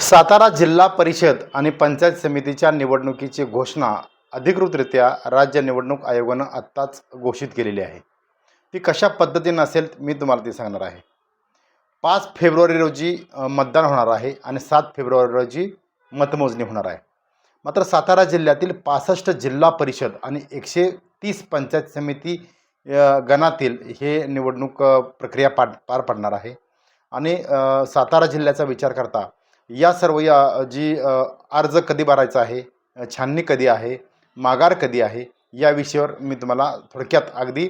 सातारा जिल्हा परिषद आणि पंचायत समितीच्या निवडणुकीची घोषणा अधिकृतरित्या राज्य निवडणूक आयोगानं आत्ताच घोषित केलेली आहे. ती कशा पद्धतीनं असेल मी तुम्हाला ती सांगणार आहे. पाच फेब्रुवारी रोजी मतदान होणार आहे आणि सात फेब्रुवारी रोजी मतमोजणी होणार आहे. मात्र सातारा जिल्ह्यातील पासष्ट जिल्हा परिषद आणि एकशे तीस पंचायत समिती गणातील हे निवडणूक प्रक्रिया पार पार पडणार आहे. आणि सातारा जिल्ह्याचा विचार करता या सर्व या जी अर्ज कधी भरायचा आहे छाननी कधी आहे माघार कधी आहे या विषयावर मी तुम्हाला थोडक्यात अगदी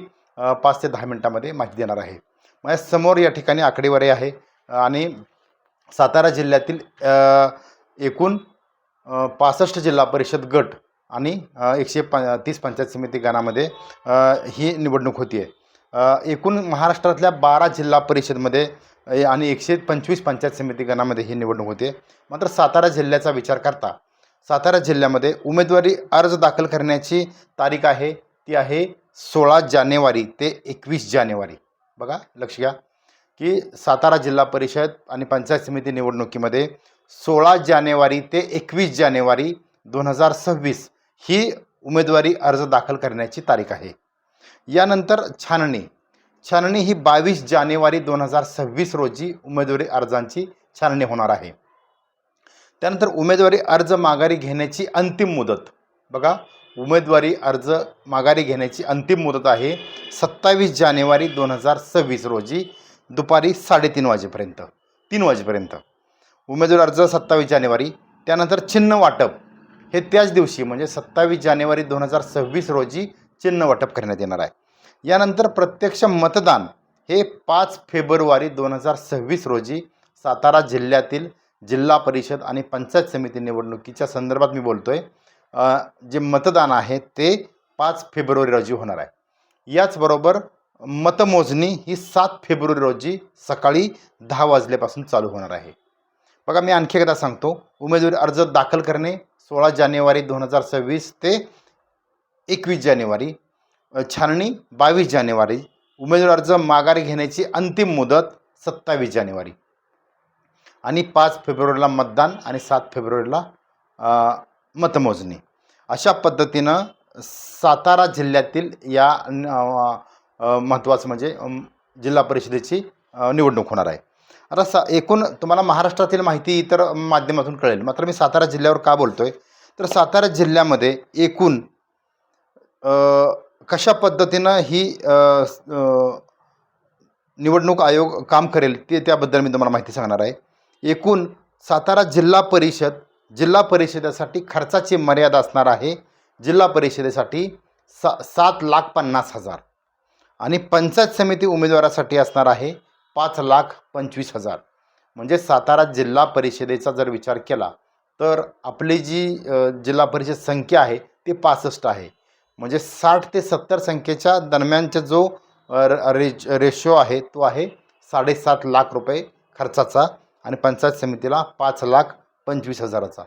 पाच ते दहा मिनटामध्ये माहिती देणार आहे. माझ्यासमोर या ठिकाणी आकडेवारी आहे आणि सातारा जिल्ह्यातील एकूण पासष्ट जिल्हा परिषद गट आणि एकशे प तीस पंचायत समिती गणामध्ये ही निवडणूक होती आहे एकूण महाराष्ट्रातल्या बारा जिल्हा परिषदमध्ये आणि एकशे पंचवीस पंचायत समिती गणामध्ये ही निवडणूक होते. मात्र सातारा जिल्ह्याचा विचार करता सातारा जिल्ह्यामध्ये उमेदवारी अर्ज दाखल करण्याची तारीख आहे. ती आहे सोळा जानेवारी ते एकवीस जानेवारी. बघा लक्ष घ्या. की सातारा जिल्हा परिषद आणि पंचायत समिती निवडणुकीमध्ये सोळा जानेवारी ते एकवीस जानेवारी दोन हजार सव्वीस ही उमेदवारी अर्ज दाखल करण्याची तारीख आहे. यानंतर छाननी छाननी ही बावीस जानेवारी दोन हजार सव्वीस रोजी उमेदवारी अर्जांची छाननी होणार आहे. त्यानंतर उमेदवारी अर्ज माघारी घेण्याची अंतिम मुदत. बघा उमेदवारी अर्ज माघारी घेण्याची अंतिम मुदत आहे सत्तावीस जानेवारी दोन हजार सव्वीस रोजी दुपारी साडेतीन वाजेपर्यंत तीन वाजेपर्यंत. उमेदवारी अर्ज सत्तावीस जानेवारी त्यानंतर चिन्ह वाटप. हे त्याच दिवशी म्हणजे सत्तावीस जानेवारी दोन हजार सव्वीस रोजी चिन्ह वाटप करण्यात येणार आहे. यानंतर प्रत्यक्ष मतदान हे पाच फेब्रुवारी दोन हजार सव्वीस रोजी सातारा जिल्ह्यातील जिल्हा परिषद आणि पंचायत समिती निवडणुकीच्या संदर्भात मी बोलतो आहे जे मतदान आहे ते पाच फेब्रुवारी रोजी होणार आहे. याचबरोबर मतमोजणी ही सात फेब्रुवारी रोजी सकाळी दहा वाजल्यापासून चालू होणार आहे. बघा मी आणखी एकदा सांगतो. उमेदवारी अर्ज दाखल करणे सोळा जानेवारी दोन हजार सव्वीस ते एकवीस जानेवारी छाननी बावीस जानेवारी. उमेदवार अर्ज माघारी घेण्याची अंतिम मुदत सत्तावीस जानेवारी. आणि पाच फेब्रुवारीला मतदान आणि सात फेब्रुवारीला मतमोजणी. अशा पद्धतीनं सातारा जिल्ह्यातील या महत्त्वाचं म्हणजे जिल्हा परिषदेची निवडणूक होणार आहे. आता सा एकूण तुम्हाला महाराष्ट्रातील माहिती इतर माध्यमातून कळेल. मात्र मी सातारा जिल्ह्यावर का बोलतो आहे तर सातारा जिल्ह्यामध्ये एकूण कशा पद्धतीनं ही निवडणूक आयोग काम करेल ते त्याबद्दल मी तुम्हाला माहिती सांगणार आहे. एकूण सातारा जिल्हा परिषद जिल्हा परिषदेसाठी खर्चाची मर्यादा असणार आहे. जिल्हा परिषदेसाठी सा सात लाख पन्नास हजार. आणि पंचायत समिती उमेदवारासाठी असणार आहे पाच लाख पंचवीस हजार. म्हणजे सातारा जिल्हा परिषदेचा जर विचार केला तर आपली जी जिल्हा परिषद संख्या आहे ती पासष्ट आहे. म्हणजे साठ ते सत्तर संख्येच्या दरम्यानचा जो रे र- रेशो आहे तो आहे साडेसात लाख रुपये खर्चाचा आणि पंचायत समितीला पाच लाख पंचवीस हजाराचा.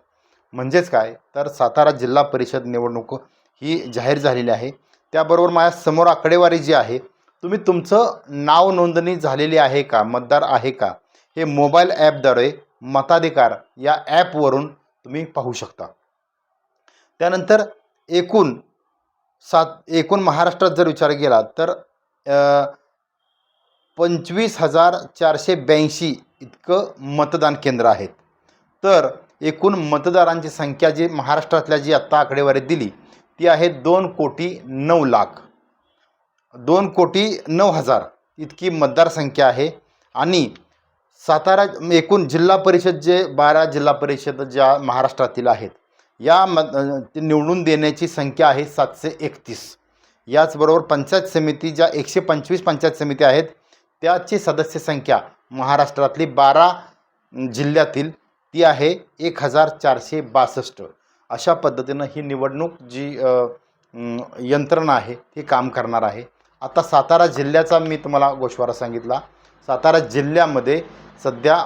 म्हणजेच काय? तर सातारा जिल्हा परिषद निवडणूक ही जाहीर झालेली आहे. त्याबरोबर माझ्यासमोर आकडेवारी जी आहे तुम्ही तुमचं नाव नोंदणी झालेली आहे का? मतदार आहे का? हे मोबाईल ॲपद्वारे मताधिकार या ॲपवरून तुम्ही पाहू शकता. त्यानंतर एकूण सात एकूण महाराष्ट्रात जर विचार केला तर पंचवीस हजार चारशे ब्याऐंशी इतकं मतदान केंद्र आहेत. तर एकूण मतदारांची संख्या जी महाराष्ट्रातल्या जी आत्ता आकडेवारी दिली ती आहे दोन कोटी नऊ लाख. दोन कोटी नऊ हजार इतकी मतदार संख्या आहे आणि सातारा एकूण जिल्हा परिषद जे बारा जिल्हा परिषद ज्या महाराष्ट्रातील आहेत या म निवडून देण्याची संख्या आहे सातशे एकतीस. याचबरोबर पंचायत समिती ज्या एकशे पंचवीस पंचायत समिती आहेत त्याची सदस्य संख्या महाराष्ट्रातली बारा जिल्ह्यातील ती आहे एक हजार चारशे बासष्ट. अशा पद्धतीनं ही निवडणूक जी यंत्रणा आहे ती काम करणार आहे. आता सातारा जिल्ह्याचा मी तुम्हाला गोषवारा सांगितला. सातारा जिल्ह्यामध्ये सध्या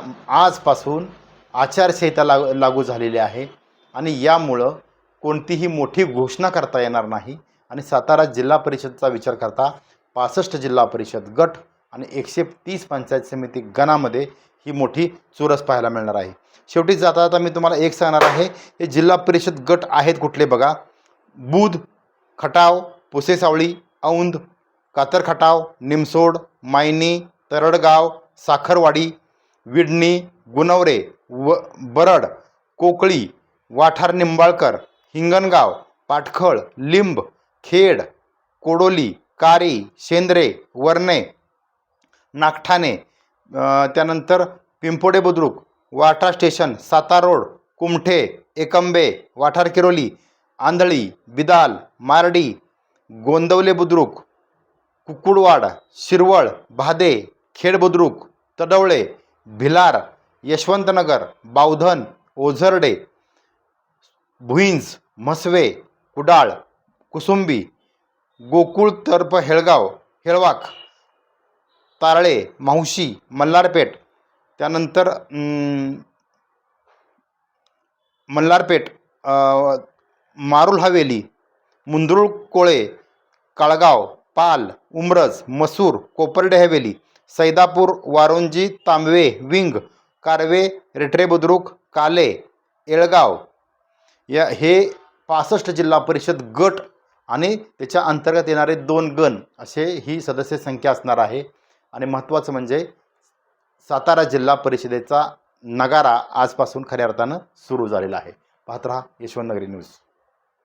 आजपासून आचारसंहिता लागू लागू झालेली आहे. आणि यामुळं कोणतीही मोठी घोषणा करता येणार नाही. आणि सातारा जिल्हा परिषदचा विचार करता पासष्ट जिल्हा परिषद गट आणि एकशे तीस पंचायत समिती गणामध्ये ही मोठी चुरस पाहायला मिळणार आहे. शेवटी जाता जाता मी तुम्हाला एक सांगणार आहे हे जिल्हा परिषद गट आहेत कुठले बघा. बुध खटाव पुसेसावळी औंध कातर खटाव निमसोड मायनी तरडगाव साखरवाडी विडणी गुणवरे व बरड कोकळी वाठार निंबाळकर हिंगणगाव पाटखळ लिंब खेड कोडोली कारी शेंद्रे वर्णे नागठाणे त्यानंतर पिंपोडे बुद्रुक वाठा स्टेशन सातार रोड कुमठे एकंबे वाठार किरोली आंधळी बिदाल मारडी गोंदवले बुद्रुक कुकुडवाड शिरवळ भादे खेड बुद्रुक तडवळे भिलार यशवंतनगर बावधन ओझरडे भुईंज म्हसवे कुडाळ कुसुंबी गोकुळ तर्फ हेळगाव हेळवाक तारळे मावशी मल्हारपेठ त्यानंतर मल्हारपेठ मारुल हवेली मुंद्रुळ कोळे काळगाव पाल उमरज मसूर कोपर्डे हवेली सैदापूर वारोंजी तांबवे विंग कारवे रेटरे बुद्रुक काले येळगाव या हे पासष्ट जिल्हा परिषद गट आणि त्याच्या अंतर्गत येणारे दोन गण असे ही सदस्य संख्या असणार आहे. आणि महत्त्वाचं म्हणजे सातारा जिल्हा परिषदेचा नगारा आजपासून खऱ्या अर्थानं सुरू झालेला आहे. पाहत रहा यशवंतनगरी न्यूज.